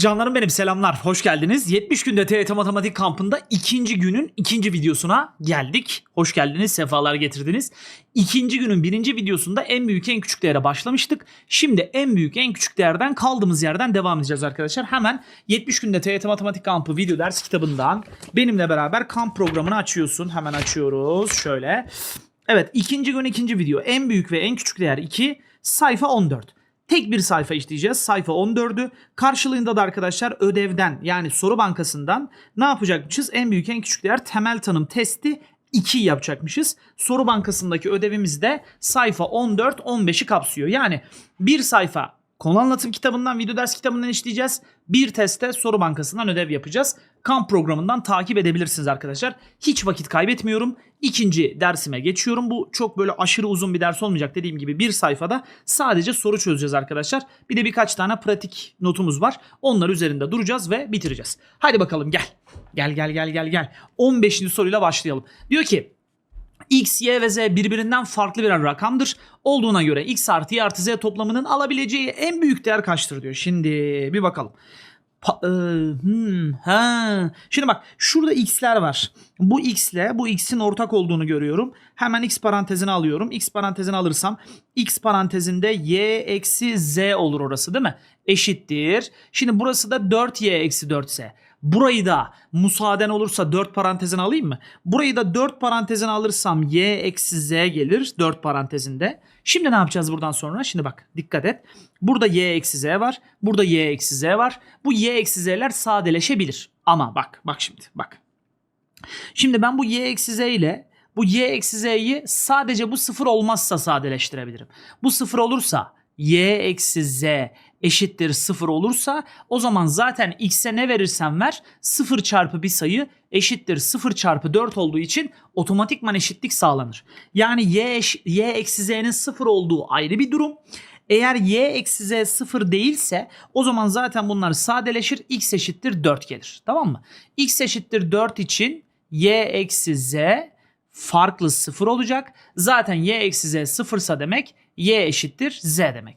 Canlarım benim selamlar. Hoş geldiniz. 70 günde TYT Matematik kampında ikinci günün ikinci videosuna geldik. Hoş geldiniz, sefalar getirdiniz. İkinci günün birinci videosunda en büyük en küçük değere başlamıştık. Şimdi en büyük en küçük değerden kaldığımız yerden devam edeceğiz arkadaşlar. Hemen 70 günde TYT Matematik kampı video ders kitabından benimle beraber kamp programını açıyorsun. Hemen açıyoruz şöyle. Evet ikinci gün ikinci video. En büyük ve en küçük değer 2. Sayfa 14. Tek bir sayfa işleyeceğiz. Sayfa 14'ü. Karşılığında da arkadaşlar ödevden yani soru bankasından ne yapacakmışız? En büyük en küçük değer temel tanım testi 2 yapacakmışız. Soru bankasındaki ödevimiz de sayfa 14-15'i kapsıyor. Yani bir sayfa konu anlatım kitabından, video ders kitabından işleyeceğiz. Bir testte soru bankasından ödev yapacağız. Kamp programından takip edebilirsiniz arkadaşlar. Hiç vakit kaybetmiyorum. İkinci dersime geçiyorum. Bu çok böyle aşırı uzun bir ders olmayacak. Dediğim gibi bir sayfada sadece soru çözeceğiz arkadaşlar. Bir de birkaç tane pratik notumuz var. Onlar üzerinde duracağız ve bitireceğiz. Hadi bakalım gel. Gel gel gel gel gel. 15. soruyla başlayalım. Diyor ki x, y ve z birbirinden farklı birer rakamdır. Olduğuna göre x artı y artı z toplamının alabileceği en büyük değer kaçtır diyor. Şimdi bir bakalım. Pa- e, hmm, ha. Şimdi bak şurada x'ler var. Bu x ile bu x'in ortak olduğunu görüyorum. Hemen x parantezini alıyorum. x parantezini alırsam x parantezinde y eksi z olur orası değil mi? Eşittir. Şimdi burası da 4y eksi 4z. Burayı da müsaaden olursa 4 parantezine alayım mı? Burayı da 4 parantezine alırsam y eksi z gelir 4 parantezinde. Şimdi ne yapacağız buradan sonra? Şimdi bak dikkat et. Burada y eksi z var. Burada y eksi z var. Bu y eksi z'ler sadeleşebilir. Ama bak bak şimdi bak. Şimdi ben bu y eksi z ile bu y eksi z'yi sadece bu sıfır olmazsa sadeleştirebilirim. Bu sıfır olursa y eksi z eşittir sıfır olursa o zaman zaten x'e ne verirsen ver sıfır çarpı bir sayı eşittir sıfır çarpı 4 olduğu için otomatikman eşitlik sağlanır. Yani y, eş- y eksi z'nin sıfır olduğu ayrı bir durum. Eğer y eksi z sıfır değilse o zaman zaten bunlar sadeleşir x eşittir 4 gelir. Tamam mı? x eşittir 4 için y eksi z farklı sıfır olacak. Zaten y eksi z sıfırsa demek y eşittir z demek.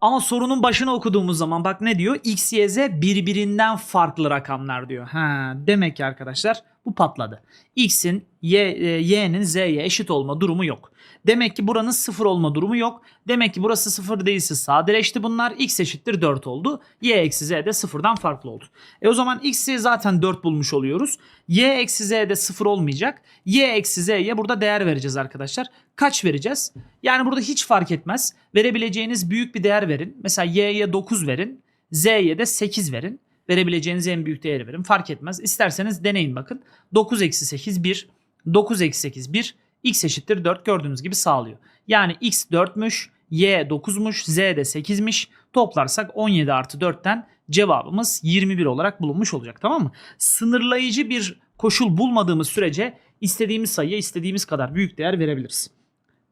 Ama sorunun başını okuduğumuz zaman bak ne diyor? X, Y, Z birbirinden farklı rakamlar diyor. Ha, demek ki arkadaşlar bu patladı. X'in Y, e, Y'nin Z'ye eşit olma durumu yok. Demek ki buranın sıfır olma durumu yok. Demek ki burası sıfır değilse sadeleşti bunlar. X eşittir 4 oldu. Y eksi Z de sıfırdan farklı oldu. E o zaman X'i zaten 4 bulmuş oluyoruz. Y eksi Z de sıfır olmayacak. Y eksi Z'ye burada değer vereceğiz arkadaşlar. Kaç vereceğiz? Yani burada hiç fark etmez. Verebileceğiniz büyük bir değer verin. Mesela Y'ye 9 verin. Z'ye de 8 verin. Verebileceğiniz en büyük değeri verin. Fark etmez. İsterseniz deneyin bakın. 9 eksi 8 1. 9 eksi 8 1. X eşittir 4 gördüğünüz gibi sağlıyor. Yani X 4'müş. Y 9'muş. Z de 8'miş. Toplarsak 17 artı 4'ten cevabımız 21 olarak bulunmuş olacak. Tamam mı? Sınırlayıcı bir koşul bulmadığımız sürece istediğimiz sayıya istediğimiz kadar büyük değer verebiliriz.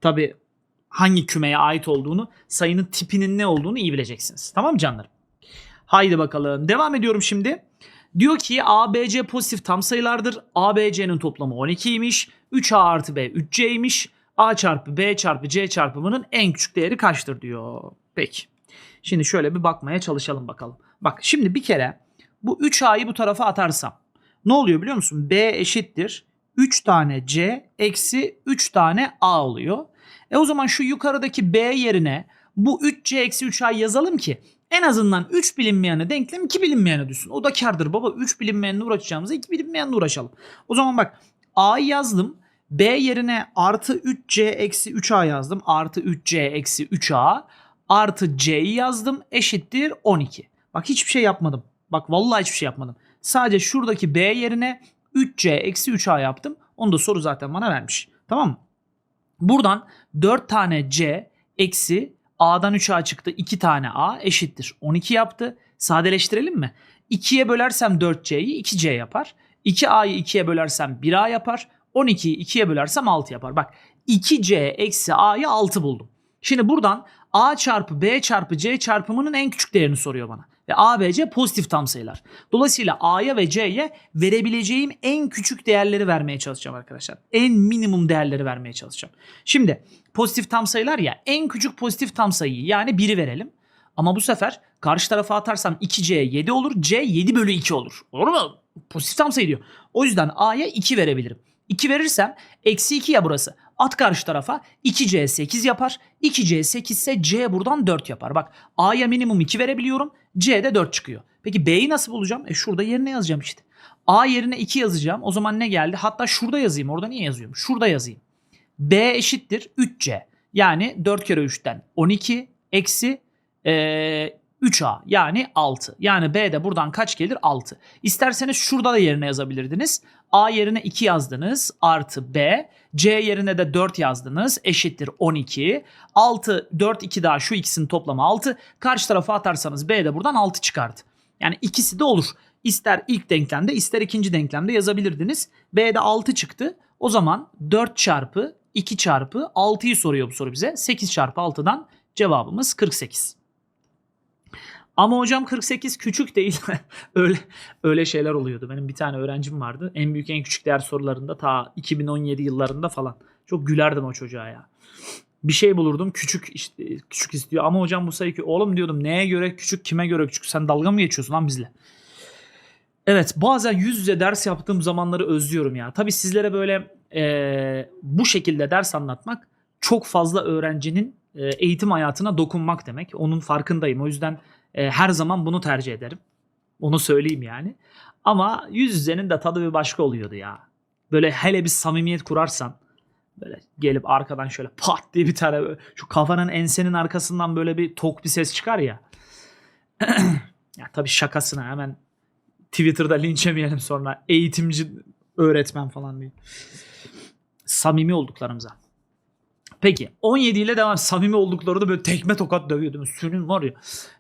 Tabi hangi kümeye ait olduğunu, sayının tipinin ne olduğunu iyi bileceksiniz. Tamam mı canlarım? Haydi bakalım. Devam ediyorum şimdi. Diyor ki ABC pozitif tam sayılardır. ABC'nin toplamı 12'ymiş. 3A artı B 3C'ymiş. A çarpı B çarpı C çarpımının en küçük değeri kaçtır diyor. Peki. Şimdi şöyle bir bakmaya çalışalım bakalım. Bak şimdi bir kere bu 3A'yı bu tarafa atarsam ne oluyor biliyor musun? B eşittir 3 tane C eksi 3 tane A oluyor. E o zaman şu yukarıdaki B yerine bu 3C eksi 3A yazalım ki en azından 3 bilinmeyene denklem 2 bilinmeyene düşsün. O da kardır baba. 3 bilinmeyenle uğraşacağımıza 2 bilinmeyenle uğraşalım. O zaman bak A'yı yazdım. B yerine artı 3C eksi 3A yazdım. Artı 3C eksi 3A artı C'yi yazdım. Eşittir 12. Bak hiçbir şey yapmadım. Bak vallahi hiçbir şey yapmadım. Sadece şuradaki B yerine 3C eksi 3A yaptım. Onu da soru zaten bana vermiş. Tamam mı? Buradan 4 tane C eksi A'dan 3A çıktı 2 tane A eşittir. 12 yaptı. Sadeleştirelim mi? 2'ye bölersem 4C'yi 2C yapar. 2A'yı 2'ye bölersem 1A yapar. 12'yi 2'ye bölersem 6 yapar. Bak 2C eksi A'yı 6 buldum. Şimdi buradan A çarpı B çarpı C çarpımının en küçük değerini soruyor bana. Ve A, B, C pozitif tam sayılar. Dolayısıyla A'ya ve C'ye verebileceğim en küçük değerleri vermeye çalışacağım arkadaşlar. En minimum değerleri vermeye çalışacağım. Şimdi pozitif tam sayılar ya en küçük pozitif tam sayıyı yani 1'i verelim. Ama bu sefer Karşı tarafa atarsam 2C 7 olur. C 7 bölü 2 olur. Olur mu? Pozitif tam sayı diyor. O yüzden A'ya 2 verebilirim. 2 verirsem eksi 2 ya burası. At karşı tarafa 2C 8 yapar. 2C 8 ise C buradan 4 yapar. Bak A'ya minimum 2 verebiliyorum. C'de 4 çıkıyor. Peki B'yi nasıl bulacağım? E şurada yerine yazacağım işte. A yerine 2 yazacağım. O zaman ne geldi? Hatta şurada yazayım. Orada niye yazıyorum? Şurada yazayım. B eşittir 3C. Yani 4 kere 3'ten 12 eksi eee, 3A yani 6. Yani B de buradan kaç gelir? 6. İsterseniz şurada da yerine yazabilirdiniz. A yerine 2 yazdınız artı B. C yerine de 4 yazdınız eşittir 12. 6, 4, 2 daha şu ikisinin toplamı 6. Karşı tarafa atarsanız B de buradan 6 çıkardı. Yani ikisi de olur. İster ilk denklemde ister ikinci denklemde yazabilirdiniz. B'de 6 çıktı. O zaman 4 çarpı 2 çarpı 6'yı soruyor bu soru bize. 8 çarpı 6'dan cevabımız 48. Ama hocam 48 küçük değil. öyle öyle şeyler oluyordu. Benim bir tane öğrencim vardı. En büyük en küçük değer sorularında ta 2017 yıllarında falan. Çok gülerdim o çocuğa ya. Bir şey bulurdum küçük işte küçük istiyor ama hocam bu sayı ki oğlum diyordum neye göre küçük kime göre küçük sen dalga mı geçiyorsun lan bizle? Evet bazen yüz yüze ders yaptığım zamanları özlüyorum ya. Tabii sizlere böyle eee, bu şekilde ders anlatmak çok fazla öğrencinin e, eğitim hayatına dokunmak demek. Onun farkındayım. O yüzden e, her zaman bunu tercih ederim. Onu söyleyeyim yani. Ama yüz yüzenin de tadı bir başka oluyordu ya. Böyle hele bir samimiyet kurarsan böyle gelip arkadan şöyle pat diye bir tane böyle, şu kafanın ensenin arkasından böyle bir tok bir ses çıkar ya. ya tabii şakasına hemen Twitter'da linç yemeyelim sonra eğitimci öğretmen falan diye. Samimi olduklarımıza. Peki 17 ile devam. Samimi olduklarında böyle tekme tokat dövüyor değil mi? Sünün var ya.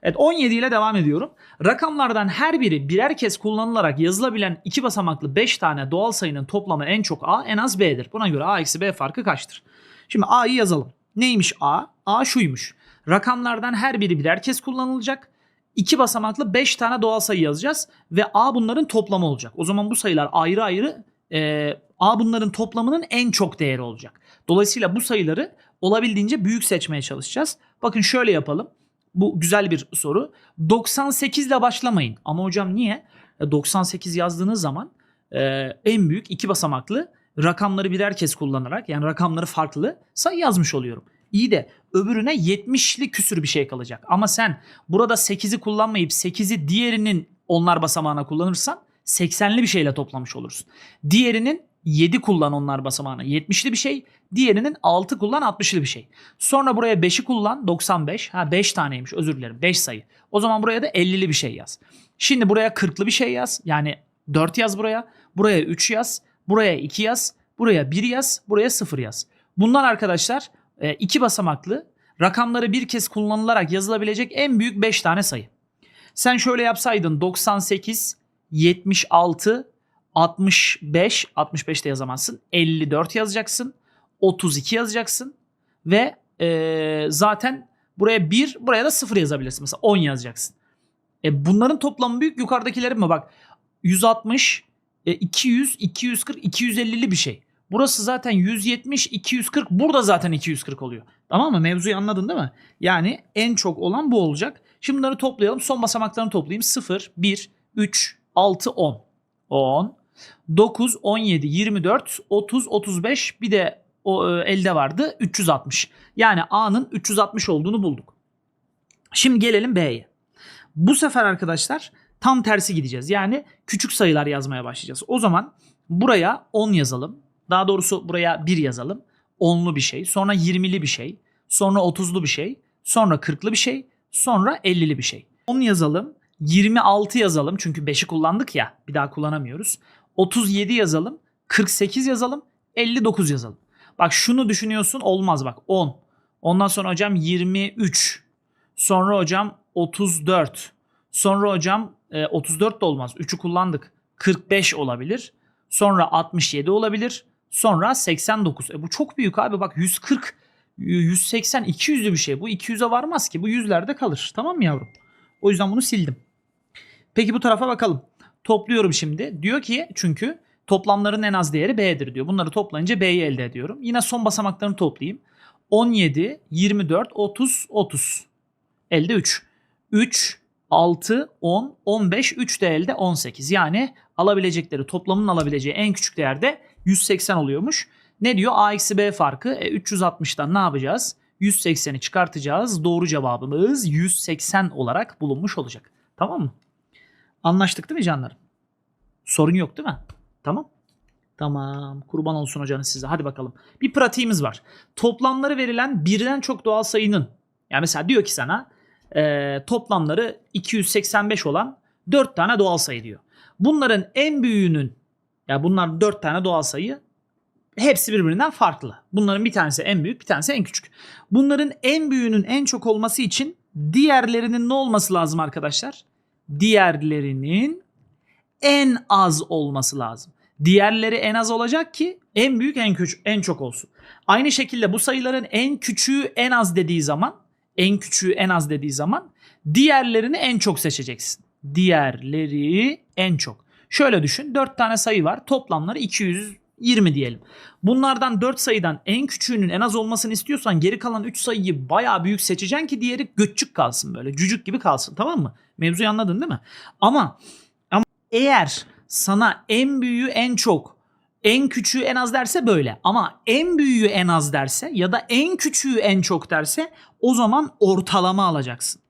Evet 17 ile devam ediyorum. Rakamlardan her biri birer kez kullanılarak yazılabilen iki basamaklı 5 tane doğal sayının toplamı en çok A en az B'dir. Buna göre A eksi B farkı kaçtır? Şimdi A'yı yazalım. Neymiş A? A şuymuş. Rakamlardan her biri birer kez kullanılacak. İki basamaklı 5 tane doğal sayı yazacağız ve A bunların toplamı olacak. O zaman bu sayılar ayrı ayrı e, A bunların toplamının en çok değeri olacak. Dolayısıyla bu sayıları olabildiğince büyük seçmeye çalışacağız. Bakın şöyle yapalım. Bu güzel bir soru. 98 ile başlamayın. Ama hocam niye? E, 98 yazdığınız zaman e, en büyük iki basamaklı rakamları birer kez kullanarak yani rakamları farklı sayı yazmış oluyorum. İyi de öbürüne 70'li küsür bir şey kalacak. Ama sen burada 8'i kullanmayıp 8'i diğerinin onlar basamağına kullanırsan 80'li bir şeyle toplamış olursun. Diğerinin 7 kullan onlar basamağına 70'li bir şey. Diğerinin 6 kullan 60'lı bir şey. Sonra buraya 5'i kullan 95. Ha 5 taneymiş özür dilerim 5 sayı. O zaman buraya da 50'li bir şey yaz. Şimdi buraya 40'lı bir şey yaz. Yani 4 yaz buraya. Buraya 3 yaz. Buraya 2 yaz. Buraya 1 yaz. Buraya 0 yaz. Bunlar arkadaşlar e, iki basamaklı rakamları bir kez kullanılarak yazılabilecek en büyük 5 tane sayı. Sen şöyle yapsaydın 98, 76, 65, 65 de yazamazsın. 54 yazacaksın. 32 yazacaksın. Ve e, zaten buraya 1, buraya da 0 yazabilirsin. Mesela 10 yazacaksın. E, bunların toplamı büyük. Yukarıdakilerin mi? Bak 160, e, 200, 240, 250'li bir şey. Burası zaten 170, 240. Burada zaten 240 oluyor. Tamam mı? Mevzuyu anladın değil mi? Yani en çok olan bu olacak. Şimdi bunları toplayalım. Son basamaklarını toplayayım. 0, 1, 3, 6, 10. 10, 9, 17, 24, 30, 35 bir de o e, elde vardı 360. Yani A'nın 360 olduğunu bulduk. Şimdi gelelim B'ye. Bu sefer arkadaşlar tam tersi gideceğiz. Yani küçük sayılar yazmaya başlayacağız. O zaman buraya 10 yazalım. Daha doğrusu buraya 1 yazalım. 10'lu bir şey, sonra 20'li bir şey, sonra 30'lu bir şey, sonra 40'lı bir şey, sonra 50'li bir şey. 10 yazalım, 26 yazalım çünkü 5'i kullandık ya bir daha kullanamıyoruz. 37 yazalım, 48 yazalım, 59 yazalım. Bak şunu düşünüyorsun olmaz bak 10. Ondan sonra hocam 23. Sonra hocam 34. Sonra hocam e, 34 de olmaz. 3'ü kullandık. 45 olabilir. Sonra 67 olabilir. Sonra 89. E bu çok büyük abi bak 140, 180, 200'lü bir şey. Bu 200'e varmaz ki. Bu yüzlerde kalır. Tamam mı yavrum? O yüzden bunu sildim. Peki bu tarafa bakalım. Topluyorum şimdi. Diyor ki çünkü toplamların en az değeri B'dir diyor. Bunları toplayınca B'yi elde ediyorum. Yine son basamaklarını toplayayım. 17, 24, 30, 30. Elde 3. 3, 6, 10, 15, 3 de elde 18. Yani alabilecekleri toplamın alabileceği en küçük değerde 180 oluyormuş. Ne diyor? A eksi B farkı. E, 360'tan ne yapacağız? 180'i çıkartacağız. Doğru cevabımız 180 olarak bulunmuş olacak. Tamam mı? Anlaştık değil mi canlarım? Sorun yok değil mi? Tamam. Tamam. Kurban olsun hocanız size. Hadi bakalım. Bir pratiğimiz var. Toplamları verilen birden çok doğal sayının yani mesela diyor ki sana e, toplamları 285 olan 4 tane doğal sayı diyor. Bunların en büyüğünün ya bunlar 4 tane doğal sayı hepsi birbirinden farklı. Bunların bir tanesi en büyük, bir tanesi en küçük. Bunların en büyüğünün en çok olması için diğerlerinin ne olması lazım arkadaşlar? Diğerlerinin en az olması lazım. Diğerleri en az olacak ki en büyük en küçük en çok olsun. Aynı şekilde bu sayıların en küçüğü en az dediği zaman, en küçüğü en az dediği zaman diğerlerini en çok seçeceksin. Diğerleri en çok. Şöyle düşün 4 tane sayı var toplamları 220 diyelim. Bunlardan 4 sayıdan en küçüğünün en az olmasını istiyorsan geri kalan 3 sayıyı bayağı büyük seçeceksin ki diğeri göçük kalsın böyle cücük gibi kalsın tamam mı? Mevzuyu anladın değil mi? Ama ama eğer sana en büyüğü en çok en küçüğü en az derse böyle. Ama en büyüğü en az derse ya da en küçüğü en çok derse o zaman ortalama alacaksın.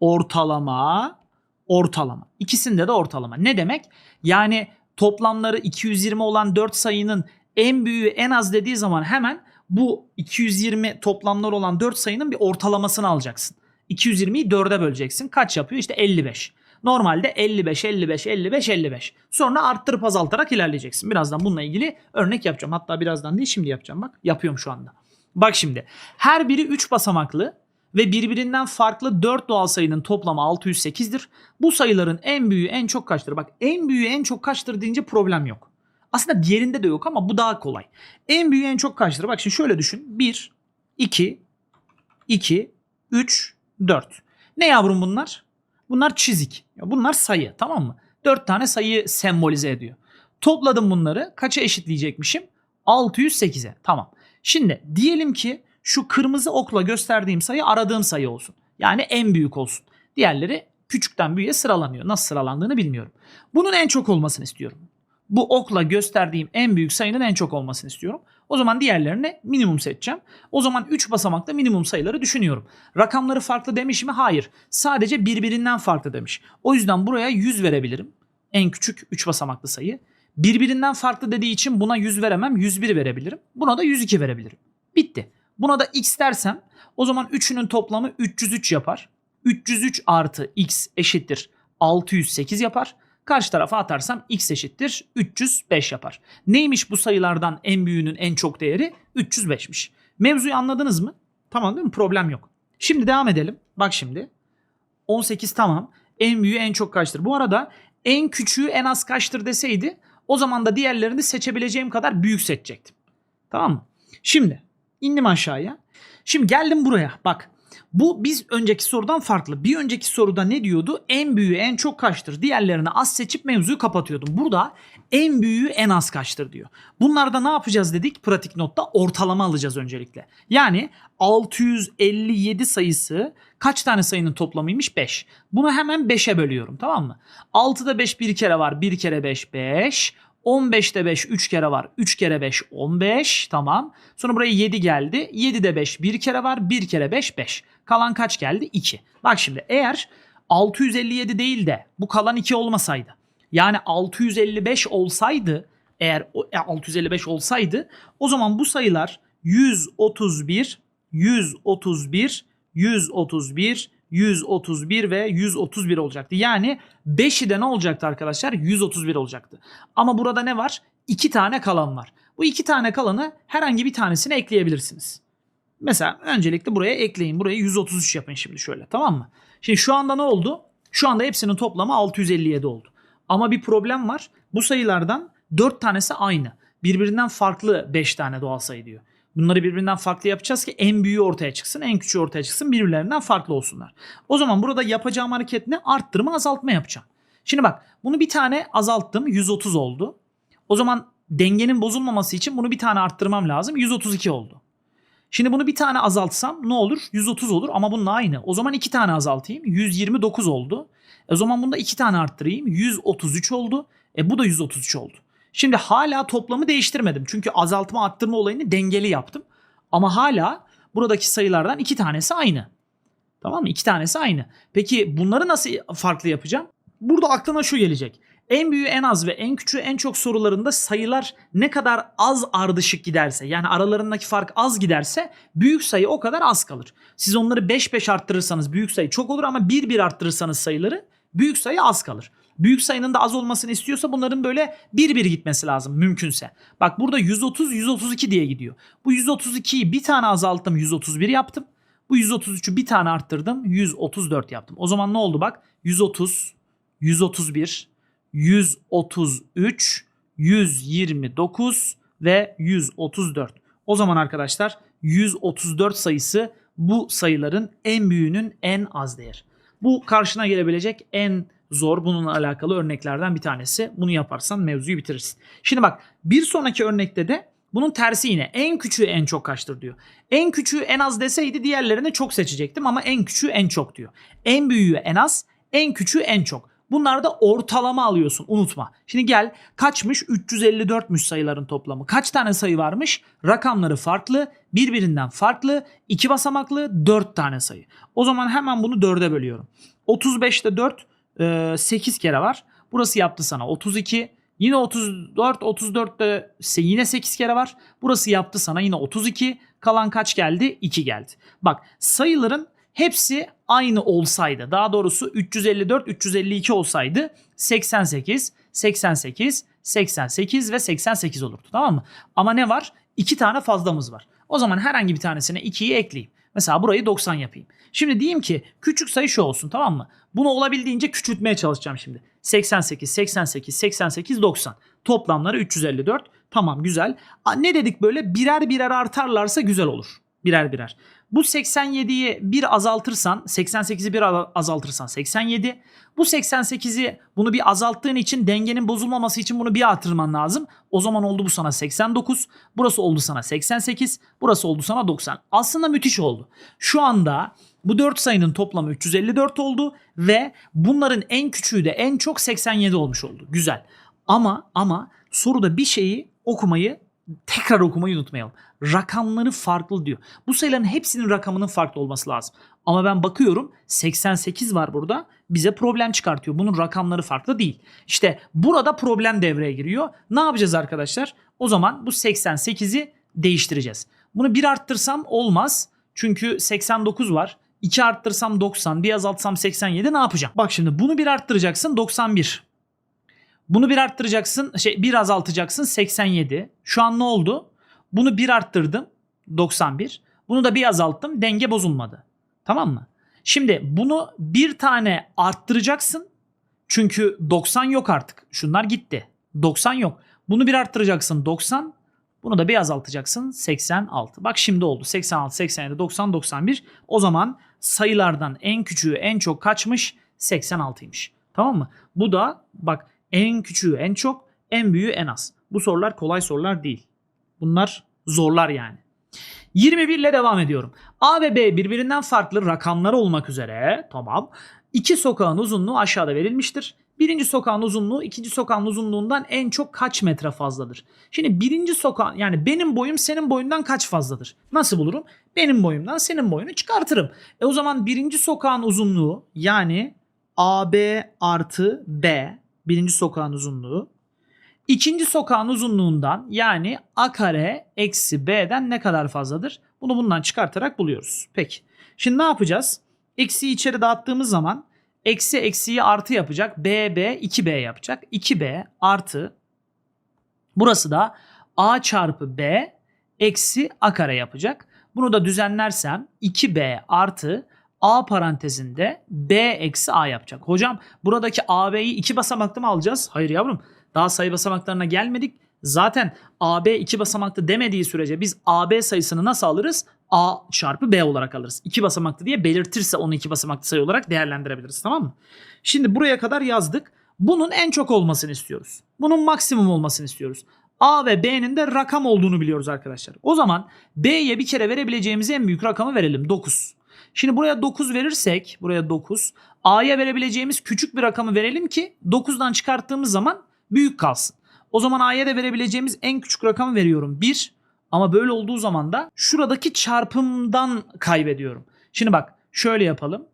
Ortalama, ortalama. İkisinde de ortalama. Ne demek? Yani toplamları 220 olan 4 sayının en büyüğü en az dediği zaman hemen bu 220 toplamlar olan 4 sayının bir ortalamasını alacaksın. 220'yi 4'e böleceksin. Kaç yapıyor? İşte 55. Normalde 55, 55, 55, 55. Sonra arttırıp azaltarak ilerleyeceksin. Birazdan bununla ilgili örnek yapacağım. Hatta birazdan değil şimdi yapacağım bak. Yapıyorum şu anda. Bak şimdi. Her biri 3 basamaklı ve birbirinden farklı 4 doğal sayının toplamı 608'dir. Bu sayıların en büyüğü en çok kaçtır? Bak en büyüğü en çok kaçtır deyince problem yok. Aslında diğerinde de yok ama bu daha kolay. En büyüğü en çok kaçtır? Bak şimdi şöyle düşün. 1, 2, 2, 3, 4. Ne yavrum bunlar? Bunlar çizik. Bunlar sayı tamam mı? 4 tane sayı sembolize ediyor. Topladım bunları. Kaça eşitleyecekmişim? 608'e. Tamam. Şimdi diyelim ki şu kırmızı okla gösterdiğim sayı aradığım sayı olsun. Yani en büyük olsun. Diğerleri küçükten büyüğe sıralanıyor. Nasıl sıralandığını bilmiyorum. Bunun en çok olmasını istiyorum. Bu okla gösterdiğim en büyük sayının en çok olmasını istiyorum. O zaman diğerlerine minimum seçeceğim. O zaman 3 basamakta minimum sayıları düşünüyorum. Rakamları farklı demiş mi? Hayır. Sadece birbirinden farklı demiş. O yüzden buraya 100 verebilirim. En küçük 3 basamaklı sayı. Birbirinden farklı dediği için buna 100 veremem. 101 verebilirim. Buna da 102 verebilirim. Bitti. Buna da x dersem o zaman üçünün toplamı 303 yapar. 303 artı x eşittir 608 yapar. Karşı tarafa atarsam x eşittir 305 yapar. Neymiş bu sayılardan en büyüğünün en çok değeri? 305'miş. Mevzuyu anladınız mı? Tamam değil mi? Problem yok. Şimdi devam edelim. Bak şimdi. 18 tamam. En büyüğü en çok kaçtır? Bu arada en küçüğü en az kaçtır deseydi o zaman da diğerlerini seçebileceğim kadar büyük seçecektim. Tamam mı? Şimdi indim aşağıya. Şimdi geldim buraya. Bak bu biz önceki sorudan farklı. Bir önceki soruda ne diyordu? En büyüğü en çok kaçtır? Diğerlerini az seçip mevzuyu kapatıyordum. Burada en büyüğü en az kaçtır diyor. Bunlarda ne yapacağız dedik? Pratik notta ortalama alacağız öncelikle. Yani 657 sayısı kaç tane sayının toplamıymış? 5. Bunu hemen 5'e bölüyorum tamam mı? 6'da 5 bir kere var. 1 kere 5 5. 15'te 5 3 kere var. 3 kere 5 15 tamam. Sonra buraya 7 geldi. 7'de 5 bir kere var. 1 kere 5 5. Kalan kaç geldi? 2. Bak şimdi eğer 657 değil de bu kalan 2 olmasaydı. Yani 655 olsaydı eğer o- e, 655 olsaydı o zaman bu sayılar 131, 131, 131, 131 ve 131 olacaktı. Yani 5'i de ne olacaktı arkadaşlar? 131 olacaktı. Ama burada ne var? 2 tane kalan var. Bu 2 tane kalanı herhangi bir tanesine ekleyebilirsiniz. Mesela öncelikle buraya ekleyin. Burayı 133 yapın şimdi şöyle tamam mı? Şimdi şu anda ne oldu? Şu anda hepsinin toplamı 657 oldu. Ama bir problem var. Bu sayılardan 4 tanesi aynı. Birbirinden farklı 5 tane doğal sayı diyor. Bunları birbirinden farklı yapacağız ki en büyüğü ortaya çıksın, en küçüğü ortaya çıksın, birbirlerinden farklı olsunlar. O zaman burada yapacağım hareket ne? Arttırma, azaltma yapacağım. Şimdi bak bunu bir tane azalttım, 130 oldu. O zaman dengenin bozulmaması için bunu bir tane arttırmam lazım, 132 oldu. Şimdi bunu bir tane azaltsam ne olur? 130 olur ama bununla aynı. O zaman iki tane azaltayım. 129 oldu. E o zaman bunda iki tane arttırayım. 133 oldu. E bu da 133 oldu. Şimdi hala toplamı değiştirmedim. Çünkü azaltma arttırma olayını dengeli yaptım. Ama hala buradaki sayılardan iki tanesi aynı. Tamam mı? İki tanesi aynı. Peki bunları nasıl farklı yapacağım? Burada aklına şu gelecek. En büyüğü en az ve en küçüğü en çok sorularında sayılar ne kadar az ardışık giderse yani aralarındaki fark az giderse büyük sayı o kadar az kalır. Siz onları 5-5 arttırırsanız büyük sayı çok olur ama 1-1 arttırırsanız sayıları büyük sayı az kalır. Büyük sayının da az olmasını istiyorsa bunların böyle 1-1 gitmesi lazım mümkünse. Bak burada 130-132 diye gidiyor. Bu 132'yi bir tane azalttım 131 yaptım. Bu 133'ü bir tane arttırdım 134 yaptım. O zaman ne oldu bak 130, 131, 133, 129 ve 134. O zaman arkadaşlar 134 sayısı bu sayıların en büyüğünün en az değeri. Bu karşına gelebilecek en zor bununla alakalı örneklerden bir tanesi. Bunu yaparsan mevzuyu bitirirsin. Şimdi bak bir sonraki örnekte de bunun tersi yine en küçüğü en çok kaçtır diyor. En küçüğü en az deseydi diğerlerini çok seçecektim ama en küçüğü en çok diyor. En büyüğü en az, en küçüğü en çok. Bunlarda ortalama alıyorsun unutma. Şimdi gel kaçmış 354'müş sayıların toplamı. Kaç tane sayı varmış? Rakamları farklı, birbirinden farklı, iki basamaklı 4 tane sayı. O zaman hemen bunu 4'e bölüyorum. 35'te 4 e, 8 kere var. Burası yaptı sana 32. Yine 34, 34'te yine 8 kere var. Burası yaptı sana yine 32. Kalan kaç geldi? 2 geldi. Bak sayıların hepsi aynı olsaydı daha doğrusu 354 352 olsaydı 88 88 88 ve 88 olurdu tamam mı? Ama ne var? 2 tane fazlamız var. O zaman herhangi bir tanesine 2'yi ekleyeyim. Mesela burayı 90 yapayım. Şimdi diyeyim ki küçük sayı şu olsun tamam mı? Bunu olabildiğince küçültmeye çalışacağım şimdi. 88, 88, 88, 90. Toplamları 354. Tamam güzel. Ne dedik böyle birer birer artarlarsa güzel olur. Birer birer. Bu 87'yi bir azaltırsan 88'i bir azaltırsan 87. Bu 88'i bunu bir azalttığın için dengenin bozulmaması için bunu bir artırman lazım. O zaman oldu bu sana 89. Burası oldu sana 88. Burası oldu sana 90. Aslında müthiş oldu. Şu anda bu 4 sayının toplamı 354 oldu ve bunların en küçüğü de en çok 87 olmuş oldu. Güzel. Ama ama soruda bir şeyi okumayı tekrar okumayı unutmayalım. Rakamları farklı diyor. Bu sayıların hepsinin rakamının farklı olması lazım. Ama ben bakıyorum 88 var burada. Bize problem çıkartıyor. Bunun rakamları farklı değil. İşte burada problem devreye giriyor. Ne yapacağız arkadaşlar? O zaman bu 88'i değiştireceğiz. Bunu bir arttırsam olmaz. Çünkü 89 var. 2 arttırsam 90, bir azaltsam 87 ne yapacağım? Bak şimdi bunu bir arttıracaksın 91. Bunu bir arttıracaksın, şey bir azaltacaksın 87. Şu an ne oldu? Bunu bir arttırdım 91. Bunu da bir azalttım denge bozulmadı. Tamam mı? Şimdi bunu bir tane arttıracaksın. Çünkü 90 yok artık. Şunlar gitti. 90 yok. Bunu bir arttıracaksın 90. Bunu da bir azaltacaksın 86. Bak şimdi oldu. 86, 87, 90, 91. O zaman sayılardan en küçüğü en çok kaçmış? 86'ymış. Tamam mı? Bu da bak en küçüğü en çok, en büyüğü en az. Bu sorular kolay sorular değil. Bunlar zorlar yani. 21 ile devam ediyorum. A ve B birbirinden farklı rakamlar olmak üzere tamam. İki sokağın uzunluğu aşağıda verilmiştir. Birinci sokağın uzunluğu ikinci sokağın uzunluğundan en çok kaç metre fazladır? Şimdi birinci sokağın yani benim boyum senin boyundan kaç fazladır? Nasıl bulurum? Benim boyumdan senin boyunu çıkartırım. E o zaman birinci sokağın uzunluğu yani AB artı B birinci sokağın uzunluğu İkinci sokağın uzunluğundan yani a kare eksi b'den ne kadar fazladır? Bunu bundan çıkartarak buluyoruz. Peki. Şimdi ne yapacağız? Eksiyi içeri dağıttığımız zaman eksi eksiyi artı yapacak. b b 2b yapacak. 2b artı burası da a çarpı b eksi a kare yapacak. Bunu da düzenlersem 2b artı a parantezinde b eksi a yapacak. Hocam buradaki ab'yi iki basamaklı mı alacağız? Hayır yavrum. Daha sayı basamaklarına gelmedik. Zaten AB iki basamaklı demediği sürece biz AB sayısını nasıl alırız? A çarpı B olarak alırız. İki basamaklı diye belirtirse onu iki basamaklı sayı olarak değerlendirebiliriz tamam mı? Şimdi buraya kadar yazdık. Bunun en çok olmasını istiyoruz. Bunun maksimum olmasını istiyoruz. A ve B'nin de rakam olduğunu biliyoruz arkadaşlar. O zaman B'ye bir kere verebileceğimiz en büyük rakamı verelim 9. Şimdi buraya 9 verirsek buraya 9 A'ya verebileceğimiz küçük bir rakamı verelim ki 9'dan çıkarttığımız zaman büyük kalsın. O zaman A'ya da verebileceğimiz en küçük rakamı veriyorum 1. Ama böyle olduğu zaman da şuradaki çarpımdan kaybediyorum. Şimdi bak şöyle yapalım.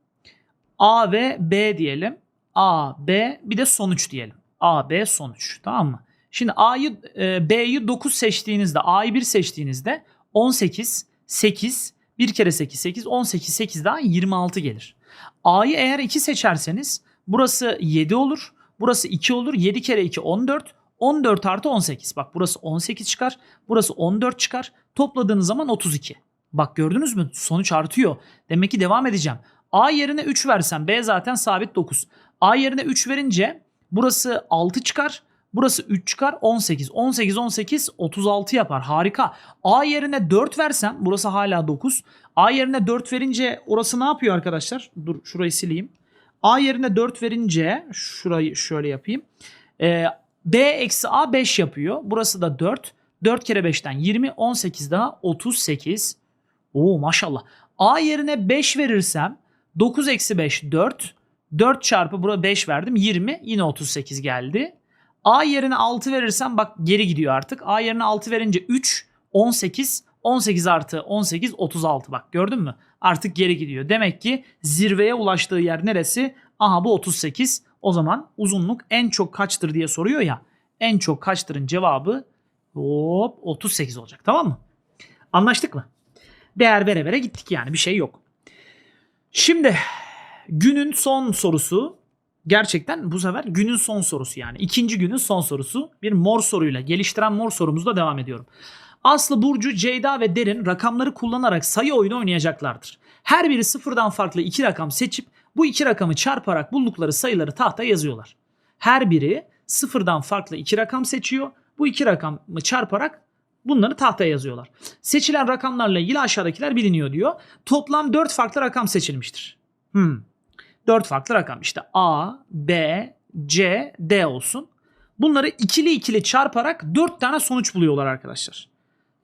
A ve B diyelim. A, B bir de sonuç diyelim. A, B sonuç tamam mı? Şimdi A'yı e, B'yi 9 seçtiğinizde A'yı 1 seçtiğinizde 18, 8, 1 kere 8, 8, 18, 8 daha 26 gelir. A'yı eğer 2 seçerseniz burası 7 olur. Burası 2 olur. 7 kere 2 14. 14 artı 18. Bak burası 18 çıkar. Burası 14 çıkar. Topladığınız zaman 32. Bak gördünüz mü? Sonuç artıyor. Demek ki devam edeceğim. A yerine 3 versem B zaten sabit 9. A yerine 3 verince burası 6 çıkar. Burası 3 çıkar 18. 18 18 36 yapar. Harika. A yerine 4 versem burası hala 9. A yerine 4 verince orası ne yapıyor arkadaşlar? Dur şurayı sileyim. A yerine 4 verince şurayı şöyle yapayım. Ee, B eksi A 5 yapıyor. Burası da 4. 4 kere 5'ten 20. 18 daha 38. Oo maşallah. A yerine 5 verirsem 9 eksi 5 4. 4 çarpı buraya 5 verdim 20. Yine 38 geldi. A yerine 6 verirsem bak geri gidiyor artık. A yerine 6 verince 3 18 18 artı 18 36 bak gördün mü? Artık geri gidiyor. Demek ki zirveye ulaştığı yer neresi? Aha bu 38. O zaman uzunluk en çok kaçtır diye soruyor ya. En çok kaçtırın cevabı hop 38 olacak tamam mı? Anlaştık mı? Değer vere vere gittik yani bir şey yok. Şimdi günün son sorusu gerçekten bu sefer günün son sorusu yani. ikinci günün son sorusu bir mor soruyla geliştiren mor sorumuzla devam ediyorum. Aslı, Burcu, Ceyda ve Derin rakamları kullanarak sayı oyunu oynayacaklardır. Her biri sıfırdan farklı iki rakam seçip bu iki rakamı çarparak buldukları sayıları tahtaya yazıyorlar. Her biri sıfırdan farklı iki rakam seçiyor. Bu iki rakamı çarparak bunları tahtaya yazıyorlar. Seçilen rakamlarla ilgili aşağıdakiler biliniyor diyor. Toplam 4 farklı rakam seçilmiştir. Hmm. 4 farklı rakam işte A, B, C, D olsun. Bunları ikili ikili çarparak 4 tane sonuç buluyorlar arkadaşlar.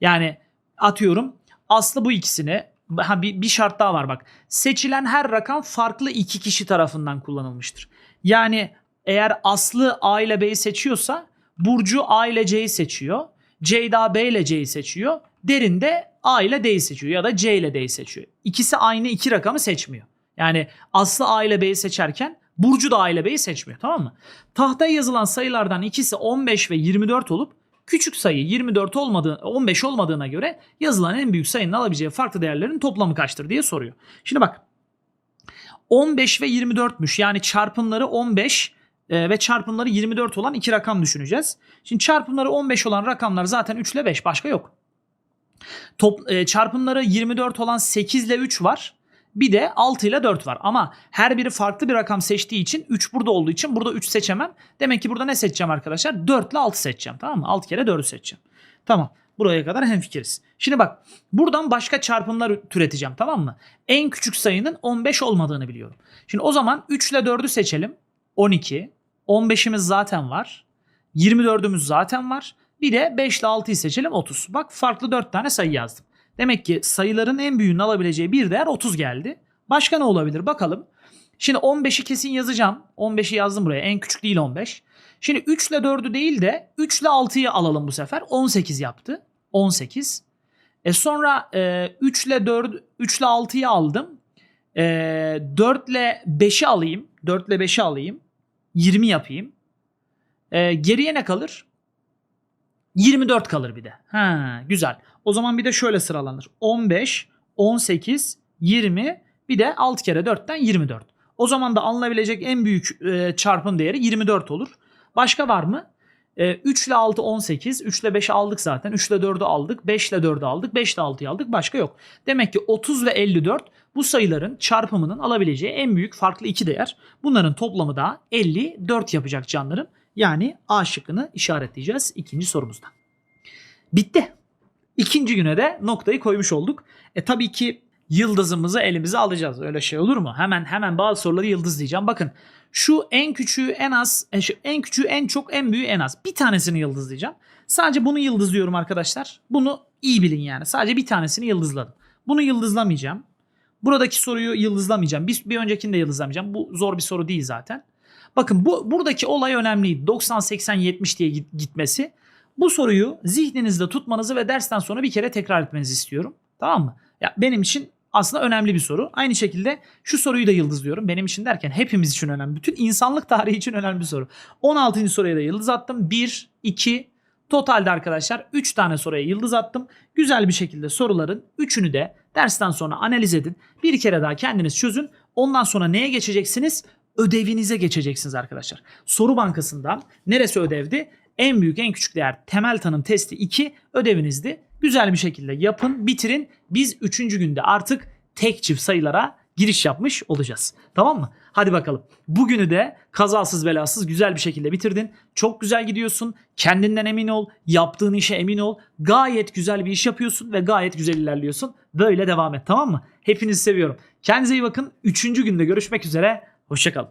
Yani atıyorum Aslı bu ikisini ha, bir, bir şart daha var bak. Seçilen her rakam farklı iki kişi tarafından kullanılmıştır. Yani eğer Aslı A ile B'yi seçiyorsa Burcu A ile C'yi seçiyor. Ceyda B ile C'yi seçiyor. Derin de A ile D'yi seçiyor ya da C ile D'yi seçiyor. İkisi aynı iki rakamı seçmiyor. Yani Aslı A ile B'yi seçerken Burcu da A ile B'yi seçmiyor tamam mı? Tahtaya yazılan sayılardan ikisi 15 ve 24 olup küçük sayı 24 olmadığı 15 olmadığına göre yazılan en büyük sayının alabileceği farklı değerlerin toplamı kaçtır diye soruyor. Şimdi bak 15 ve 24'müş yani çarpımları 15 e, ve çarpımları 24 olan iki rakam düşüneceğiz. Şimdi çarpımları 15 olan rakamlar zaten 3 ile 5 başka yok. Top, e, çarpımları 24 olan 8 ile 3 var. Bir de 6 ile 4 var. Ama her biri farklı bir rakam seçtiği için 3 burada olduğu için burada 3 seçemem. Demek ki burada ne seçeceğim arkadaşlar? 4 ile 6 seçeceğim. Tamam mı? 6 kere 4'ü seçeceğim. Tamam. Buraya kadar hemfikiriz. Şimdi bak buradan başka çarpımlar türeteceğim tamam mı? En küçük sayının 15 olmadığını biliyorum. Şimdi o zaman 3 ile 4'ü seçelim. 12. 15'imiz zaten var. 24'ümüz zaten var. Bir de 5 ile 6'yı seçelim 30. Bak farklı 4 tane sayı yazdım. Demek ki sayıların en büyüğünü alabileceği bir değer 30 geldi. Başka ne olabilir bakalım. Şimdi 15'i kesin yazacağım. 15'i yazdım buraya. En küçük değil 15. Şimdi 3 ile 4'ü değil de 3 ile 6'yı alalım bu sefer. 18 yaptı. 18. E sonra e, 3 ile 4 3 ile 6'yı aldım. E, 4 ile 5'i alayım. 4 ile 5'i alayım. 20 yapayım. E, geriye ne kalır? 24 kalır bir de. Ha, güzel. O zaman bir de şöyle sıralanır. 15, 18, 20 bir de 6 kere 4'ten 24. O zaman da alınabilecek en büyük e, çarpım değeri 24 olur. Başka var mı? E, 3 ile 6 18, 3 ile 5'i aldık zaten. 3 ile 4'ü aldık, 5 ile 4'ü aldık, 5 ile 6'yı aldık. Başka yok. Demek ki 30 ve 54 bu sayıların çarpımının alabileceği en büyük farklı iki değer. Bunların toplamı da 54 yapacak canlarım. Yani A şıkkını işaretleyeceğiz ikinci sorumuzda. Bitti. İkinci güne de noktayı koymuş olduk. E tabii ki yıldızımızı elimize alacağız. Öyle şey olur mu? Hemen hemen bazı soruları yıldız diyeceğim. Bakın şu en küçüğü en az, e, en küçüğü en çok, en büyüğü en az. Bir tanesini yıldız diyeceğim. Sadece bunu yıldız diyorum arkadaşlar. Bunu iyi bilin yani. Sadece bir tanesini yıldızladım. Bunu yıldızlamayacağım. Buradaki soruyu yıldızlamayacağım. Bir, bir öncekini de yıldızlamayacağım. Bu zor bir soru değil zaten. Bakın bu buradaki olay önemliydi. 90 80 70 diye git- gitmesi. Bu soruyu zihninizde tutmanızı ve dersten sonra bir kere tekrar etmenizi istiyorum. Tamam mı? Ya benim için aslında önemli bir soru. Aynı şekilde şu soruyu da yıldızlıyorum. Benim için derken hepimiz için önemli. Bütün insanlık tarihi için önemli bir soru. 16. soruya da yıldız attım. 1, 2, totalde arkadaşlar 3 tane soruya yıldız attım. Güzel bir şekilde soruların 3'ünü de dersten sonra analiz edin. Bir kere daha kendiniz çözün. Ondan sonra neye geçeceksiniz? Ödevinize geçeceksiniz arkadaşlar. Soru bankasından neresi ödevdi? En büyük en küçük değer temel tanım testi 2 ödevinizdi. Güzel bir şekilde yapın, bitirin. Biz 3. günde artık tek çift sayılara giriş yapmış olacağız. Tamam mı? Hadi bakalım. Bugünü de kazasız belasız güzel bir şekilde bitirdin. Çok güzel gidiyorsun. Kendinden emin ol. Yaptığın işe emin ol. Gayet güzel bir iş yapıyorsun ve gayet güzel ilerliyorsun. Böyle devam et tamam mı? Hepinizi seviyorum. Kendinize iyi bakın. Üçüncü günde görüşmek üzere. Hoşçakalın.